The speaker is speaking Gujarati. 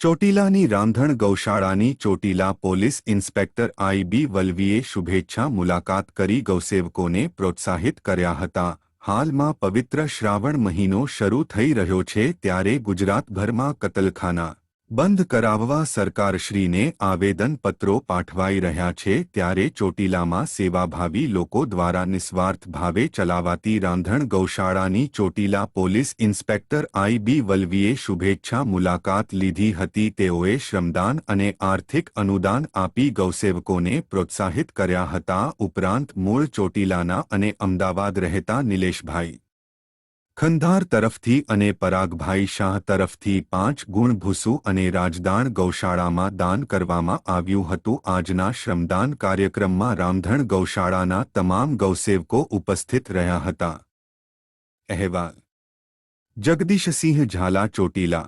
ચોટીલાની રાંધણ ગૌશાળાની Chotila police inspector I B વલવીએ શુભેચ્છા મુલાકાત કરી ગૌસેવકોને પ્રોત્સાહિત કર્યા હતા. હાલમાં પવિત્ર શ્રાવણ મહિનો શરૂ થઈ રહ્યો છે ત્યારે ગુજરાતભરમાં કતલખાના બંધ કરાવવા સરકારશ્રીને આવેદનપત્રો પાઠવાઈ રહ્યા છે ત્યારે ચોટીલામાં સેવાભાવી લોકો દ્વારા નિસ્વાર્થ ભાવે ચલાવાતી રાંધણ ગૌશાળાની Chotila police inspector I B વલ્વીએ શુભેચ્છા મુલાકાત લીધી હતી. તેઓએ શ્રમદાન અને આર્થિક અનુદાન આપી ગૌસેવકોને પ્રોત્સાહિત કર્યા હતા. ઉપરાંત મૂળ ચોટીલાના અને અમદાવાદ રહેતા નિલેશભાઈ ખંધાર તરફથી અને પરાગભાઈ શાહ તરફથી પાંચ ગુણ ભૂસુ અને રાજદાણ ગૌશાળામાં દાન કરવામાં આવ્યું હતું. આજના શ્રમદાન કાર્યક્રમમાં રામધણ ગૌશાળાના તમામ ગૌસેવકો ઉપસ્થિત રહ્યા હતા. અહેવાલ. જગદીશસિંહ ઝાલા ચોટીલા